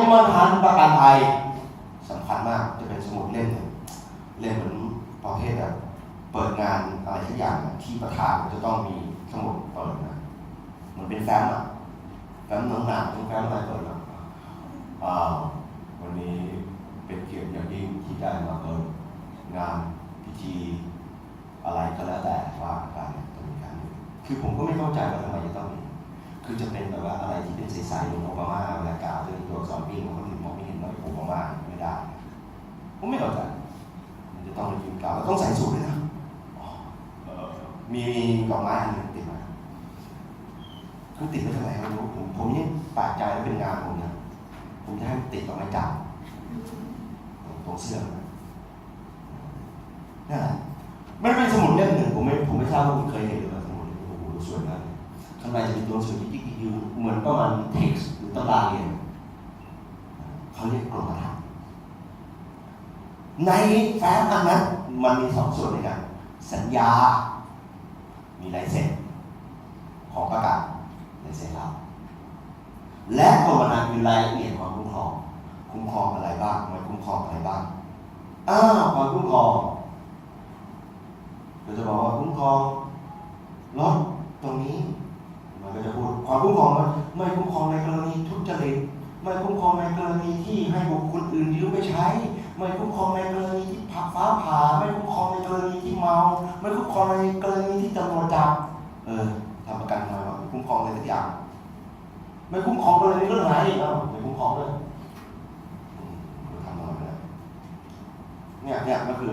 รมธรรม์ประกันภัยสำคัญมากจะเป็นสมุดเล่มหนึ่งเล่มเหมือนประเภทแบบเปิดงานอะไรสักอย่างที่ประธานจะต้องมีสมุดเปิดนะเหมือนเป็นแฟ้มอะแฟ้มหนังๆเป็นแฟ้มอะไรเปิดอะวันนี้เป็นเกียรติอย่างยิ่งที่ได้มาเปิดงานพิธีอะไรก็แล้วแต่ว่ากันตรงนี้คือผมก็ไม่เข้าใจว่าทำไมจะต้องมี คือจะเป็นแบบว่าอะไรที่เป็นใสๆเหมือนโอบามาเวลากล่าวเรื่องตัวอักษรปีมันก็ถึงมองไม่เห็นว่าโอบามาไม่ได้ผมไม่เข้าใจมันจะต้องยืนกล่าวต้องใส่สูทด้วยนะอ๋อเอ่อมีดอกไม้อันหนึงติดมาคือติดไม่ทำไมครับผมผมนี่ปลกใจแล้วเป็นงานผมนะผมจะให้ติดดอกไม้จับตรงเสื้อนนั่นแหละมันเป็นสมุดเล่มหนึ่งผมไม่ผมไม่ทราบว่าคุณเคยเห็นหรือเปล่าสมุดโอ้โหสวยมาก ข้างในจะมีตัวหนังสือที่ยิกอยู่เหมือนประมาณเท็กซ์หรือตำราเรียนเขาเรียกกรมธรรม์ในแฟ้มอันนั้นมันมีสองส่วนด้วยกัน สัญญา มีลายเซ็นของประกาศลายเซ็นเราและกรมธรรม์คือรายละเอียดความคุ้มครองคุ้มครองอะไรบ้างไม่คุ้มครองอะไรบ้างอ้าวความคุ้มครองเราจะบอกว่าคุ้มครองรถตรงนี้ มันก็จะพูด คุ้มครอง ไม่คุ้มครองในกรณีทุจริตไม่คุ้มครองในกรณีที่ให้บุคคลอื่นยืมไปใช้ ไม่คุ้มครองในกรณีที่ผักฟ้าผ่า ไม่คุ้มครองในกรณีที่เมา ไม่คุ้มครองในกรณีที่ตำรวจจับ เออทำประกันมวะไม่คุ้มครองอะไรสักอย่าง ไม่คุ้มครองกรณีเรื่องไหนอีกเอ้าไม่คุ้มครองเลยอืมทำอะไรไม่ได้เนี่ยเนี่ยก็คือ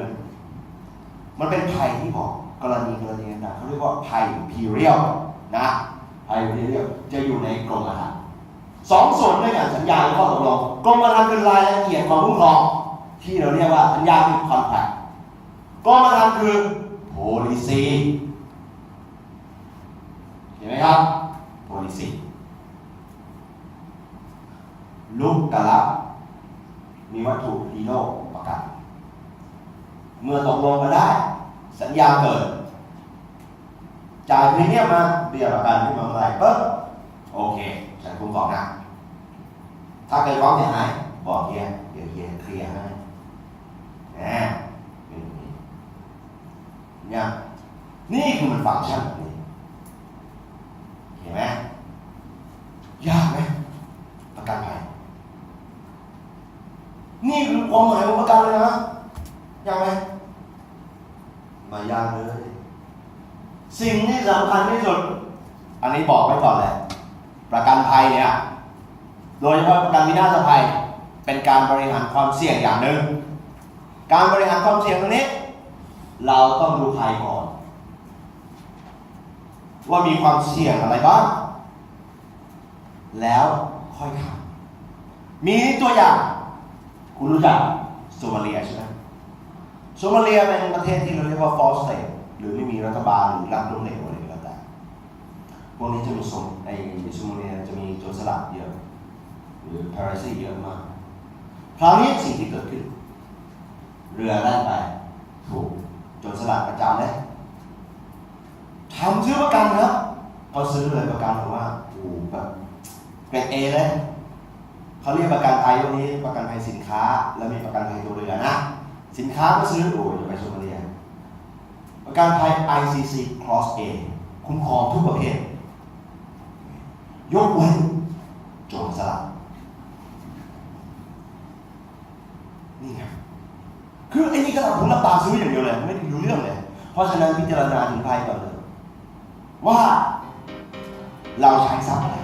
มันเป็นภัยที่บอกกรณีกรณีต่างเขาเรียกว่าภัยพีเรียลนะ ภัยพีเรียจะอยู่ในกรมธรรม์สองส่วนด้วยกันสัญญาและข้อตกลงกรมธรรม์คือรายละเอียดความคุ้มครอง ที่เราเรียกว่าสัญญาคือคอนแทคกรมธรรม์คือ policy เห็นไหมครับ policy ลูกกะลับ มีวัตถุฮีโร่ประกัน เมื่อตกลงมาได้ สัญญาเกิด จ่ายพรีเมียมมาเบี้ยประกันขึ้นมาเมื่อไหร่ปุ๊บโอเคฉันคุ้มครองนะถ้าเกิดความเสียหายบอกเฮียเดี๋ยวเฮียเคลียร์ให้นะเป็นอย่างนี้เนี่ยนี่คือมันฟังก์ชันแบบนี้เห็นไหมยากไหมประกันภัยนี่คือความหมายของประกันเลยนะยากไหมมายากเลย สิ่งที่สำคัญที่สุด อันนี้บอกไว้ก่อนแหละประกันภัยเนี่ย โดยเฉพาะประกันวินาศภัย เป็นการบริหารความเสี่ยงอย่างหนึ่ง การบริหารความเสี่ยงตรงนี้ เราต้องดูภัยก่อน ว่ามีความเสี่ยงอะไรบ้าง แล้วค่อยทำมีตัวอย่าง คุณรู้จักโซมาเลียใช่ไหมโซมาเลียเป็นประเทศที่เราเรียกว่า false state หรือไม่มีรัฐบาลหรือรัฐล้มเหลวอะไรก็แล้วแต่พวกนี้จะมีสมไอ้โซมาเลียจะมีโจรสลัดเยอะหรือ piracy เยอะมากคราวนี้สิ่งที่เกิดขึ้น เรือแล่นไป ถูกโจรสลัดประจำเลยทำซื้อประกันครับเขาซื้อเลยประกันบอกว่าโอ้โหแบบเกรดเอเลยเขาเรียกประกันภัยตรงนี้ประกันภัยสินค้า แล้วมีประกันภัยตัวเรือนะ สินค้าก็ซื้อโอ้ยไปโซมาเลีย ประกันภัย ICC Cross A คุ้มครองทุกประเภท ยกเว้นโจรสลัดนี่ไงคือไอ้นี่ก็เราผมรับตาซื้ออย่างเดียวเลย ไม่รู้เรื่องเลย เพราะฉะนั้นพิจารณาถึงภัยก่อนเลย ว่าเราใช้ทรัพย์อะไร